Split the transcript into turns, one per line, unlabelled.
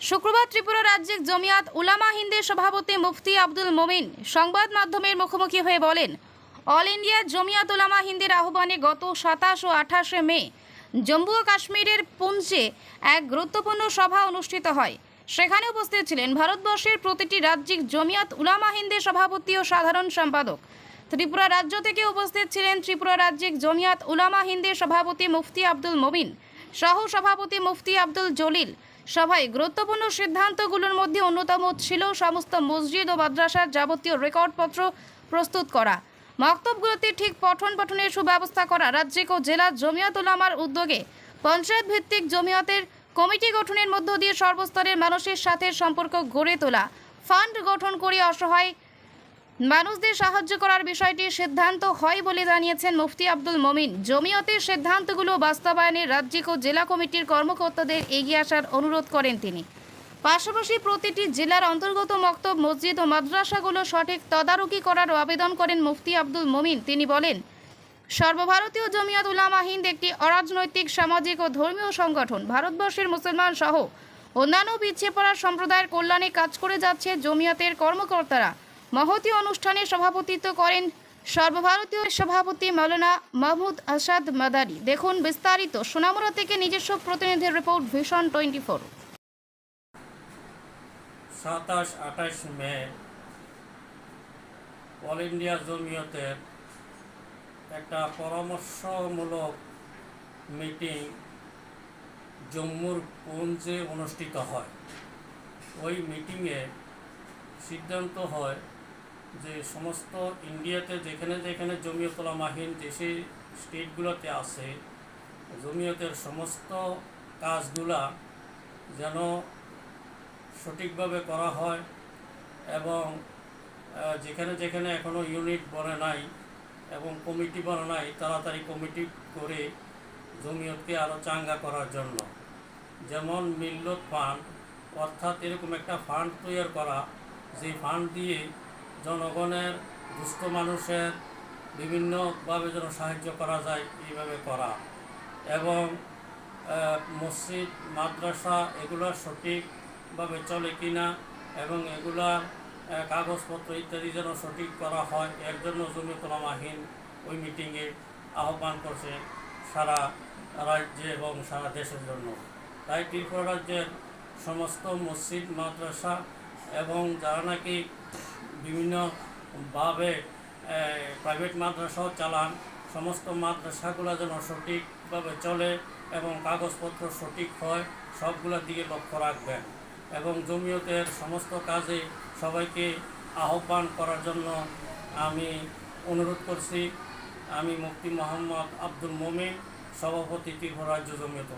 শুক্রবার ত্রিপুরা রাজ্যিক জমিয়াত উলামা হিন্দের সভাপতি মুফতি আব্দুল মোমিন সংবাদ মাধ্যমের মুখোমুখি হয়ে বলেন, অল ইন্ডিয়া জমিয়াত উলামা হিন্দের আহ্বানে গত সাতাশ ও আঠাশে মে জম্মু ও কাশ্মীরের পুঞ্চে এক গুরুত্বপূর্ণ সভা অনুষ্ঠিত হয়। সেখানে উপস্থিত ছিলেন ভারতবর্ষের প্রতিটি রাজ্যিক জমিয়াত উলামা হিন্দের সভাপতি ও সাধারণ সম্পাদক। ত্রিপুরা রাজ্য থেকে উপস্থিত ছিলেন ত্রিপুরা রাজ্যিক জমিয়াত উলামা হিন্দের সভাপতি মুফতি আব্দুল মবিন সহ সভাপতি মুফতি আব্দুল জলিল সভায় গুরুত্বপূর্ণ সিদ্ধান্তগুলোর মধ্যে অন্যতম ছিল সমস্ত মসজিদ ও মাদ্রাসার যাবতীয় রেকর্ডপত্র প্রস্তুত করা। মক্তবগুলোতে ঠিক পঠন পঠনের সুব্যবস্থা করা রাজ্যিক ও জেলা জমিয়ত উলামার উদ্যোগে পঞ্চায়েত ভিত্তিক জমিয়াতের কমিটি গঠনের মধ্য দিয়ে সর্বস্তরের মানুষের সাথে সম্পর্ক গড়ে তোলা, ফান্ড গঠন করে অসহায় মানুষদের সাহায্য করার বিষয়টি সিদ্ধান্ত হয় বলে জানিয়েছেন মুফতি আব্দুল মমিন। জমিয়তের সিদ্ধান্তগুলো বাস্তবায়নে রাজ্যিক ও জেলা কমিটির কর্মকর্তাদের এগিয়ে আসার অনুরোধ করেন তিনি। পাশাপাশি প্রতিটি জেলার অন্তর্গত মক্তব, মসজিদ ও মাদ্রাসাগুলো সঠিক তদারকি করার আবেদন করেন মুফতি আব্দুল মমিন। তিনি বলেন, সর্বভারতীয় জমিয়ত উলামা হিন্দ একটি অরাজনৈতিক, সামাজিক ও ধর্মীয় সংগঠন। ভারতবর্ষের মুসলমান সহ অন্যান্য পিছিয়ে পড়া সম্প্রদায়ের কল্যাণে কাজ করে যাচ্ছে জমিয়তের কর্মকর্তারা। মহতী অনুষ্ঠানে সভাপতিত্ব করেন সর্বভারতীয় সভাপতি মাওলানা মাহমুদ আসাদ মাদারি দেখুন বিস্তারিত। সোনামুড়া থেকে নিজস্ব প্রতিনিধির রিপোর্ট ভিশন টোয়েন্টি ফোর
সাতাশ আঠাশ মে অল ইন্ডিয়া জমিয়তের একটা পরামর্শমূলক মিটিং জম্মুর পুঞ্জে অনুষ্ঠিত হয়। ওই মিটিংয়ে সিদ্ধান্ত হয় যে সমস্ত ইন্ডিয়াতে যেখানে যেখানে জমিয়তলা মাহিন দেশে স্টেটগুলোতে আছে, জমিয়তের সমস্ত কাজগুলা যেন সঠিকভাবে করা হয় এবং যেখানে যেখানে এখনও ইউনিট বনে নাই এবং কমিটি বনে নাই, তাড়াতাড়ি কমিটি করে জমিয়তকে আরও চাঙ্গা করার জন্য। যেমন মিল্লত ফান্ড, অর্থাৎ এরকম একটা ফান্ড তৈরি করা, যে ফান্ড দিয়ে জনগণের, দুস্থ মানুষের বিভিন্নভাবে যেন সাহায্য করা যায়, এইভাবে করা। এবং মসজিদ, মাদ্রাসা এগুলো সঠিকভাবে চলে কিনা এবং এগুলার কাগজপত্র ইত্যাদি যেন সঠিক করা হয়, এর জন্য জমিতলামাহীন ওই মিটিংয়ে আহ্বান করছে সারা রাজ্যে এবং সারা দেশের জন্য। তাই ত্রিপুরা রাজ্যের সমস্ত মসজিদ, মাদ্রাসা এবং যারা নাকি বিভিন্নভাবে প্রাইভেট মাদ্রাসাও চালান, সমস্ত মাদ্রাসাগুলো যেন সঠিকভাবে চলে এবং কাগজপত্র সঠিক হয়, সবগুলোর দিকে লক্ষ্য রাখবেন। এবং জমিয়তের সমস্ত কাজে সবাইকে আহ্বান করার জন্য আমি অনুরোধ করছি। আমি মুফতি মোহাম্মদ আব্দুল মোমিন, সভাপতি ত্রিপুরা জমিয়ত